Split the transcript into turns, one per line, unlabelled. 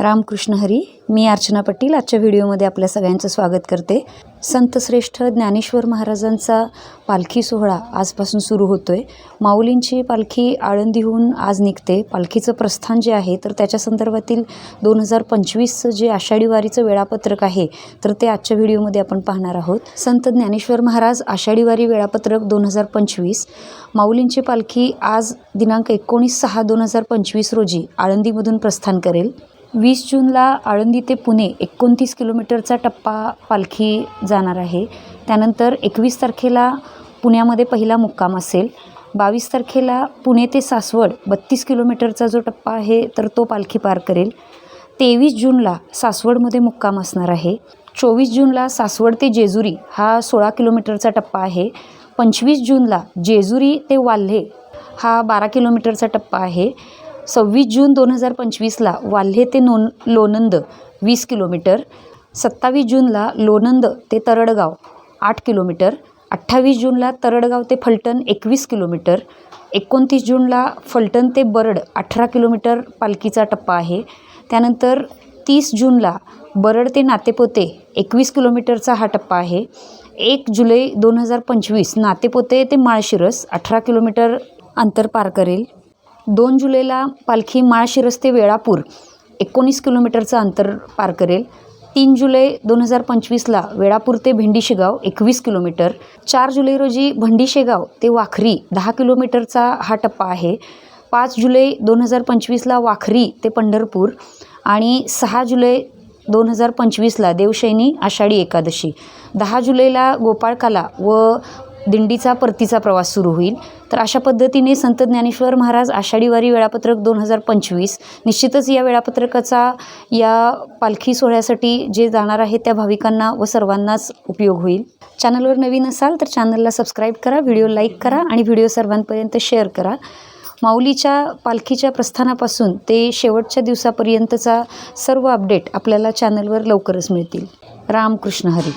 रामकृष्ण हरी. मी अर्चना पटील. आजच्या व्हिडिओमध्ये आपल्या सगळ्यांचं स्वागत करते. संतश्रेष्ठ ज्ञानेश्वर महाराजांचा पालखी सोहळा आजपासून सुरू होतो आहे माऊलींची पालखी आळंदीहून आज निघते. पालखीचं प्रस्थान जे आहे तर त्याच्या संदर्भातील दोन हजार पंचवीसचं जे आषाढी वारीचं वेळापत्रक आहे तर ते आजच्या व्हिडिओमध्ये आपण पाहणार आहोत. संत ज्ञानेश्वर महाराज आषाढी वारी वेळापत्रक दोन हजार पंचवीस. माऊलींची पालखी आज दिनांक एकोणीस सहा दोन हजार पंचवीस रोजी आळंदीमधून प्रस्थान करेल. वीस जूनला आळंदी ते पुणे एकोणतीस किलोमीटरचा टप्पा पालखी जाणार आहे. त्यानंतर एकवीस तारखेला पुण्यामध्ये पहिला मुक्काम असेल. बावीस तारखेला पुणे ते सासवड बत्तीस किलोमीटरचा जो टप्पा आहे तर तो पालखी पार करेल. तेवीस जूनला सासवडमध्ये मुक्काम असणार आहे. चोवीस जूनला सासवड ते जेजुरी हा सोळा किलोमीटरचा टप्पा आहे. पंचवीस जूनला जेजुरी ते वाल्हे हा बारा किलोमीटरचा टप्पा आहे. सव्वीस जून दोन हजार पंचवीसला वाल्हे ते नोन लोणंद वीस किलोमीटर सत्तावीस जूनला लोणंद ते तरडगाव आठ किलोमीटर अठ्ठावीस जूनला तरडगाव ते फलटण एकवीस किलोमीटर एकोणतीस जूनला फलटण ते बरड अठरा किलोमीटर पालखीचा टप्पा आहे. त्यानंतर तीस जूनला बरड ते नातेपोते एकवीस किलोमीटरचा हा टप्पा आहे. एक जुलै दोन हजार पंचवीस नातेपोते ते माळशिरस अठरा किलोमीटर अंतर पार करेल. दोन जुलैला पालखी माळशिरस ते वेळापूर एकोणीस किलोमीटरचं अंतर पार करेल. तीन जुलै दोन हजार पंचवीसला वेळापूर ते भेंडीशेगाव एकवीस किलोमीटर. चार जुलै रोजी भंडीशेगाव ते वाखरी दहा किलोमीटरचा हा टप्पा आहे. पाच जुलै दोन हजार पंचवीसला वाखरी ते पंढरपूर आणि सहा जुलै दोन हजार पंचवीसला देवशैनी आषाढी एकादशी. दहा जुलैला गोपाळकाला व दिंडीचा परतीचा प्रवास सुरू होईल. तर अशा पद्धतीने संत ज्ञानेश्वर महाराज आषाढी वारी वेळापत्रक दोन हजार पंचवीस निश्चितच या वेळापत्रकाचा या पालखी सोहळ्यासाठी जे जाणार आहे त्या भाविकांना व सर्वांनाच उपयोग होईल. चॅनलवर नवीन असाल तर चॅनलला सबस्क्राईब करा व्हिडिओ लाईक करा आणि व्हिडिओ सर्वांपर्यंत शेअर करा. माऊलीच्या पालखीच्या प्रस्थानापासून ते शेवटच्या दिवसापर्यंतचा सर्व अपडेट आपल्याला चॅनलवर लवकरच मिळतील. रामकृष्ण हरी.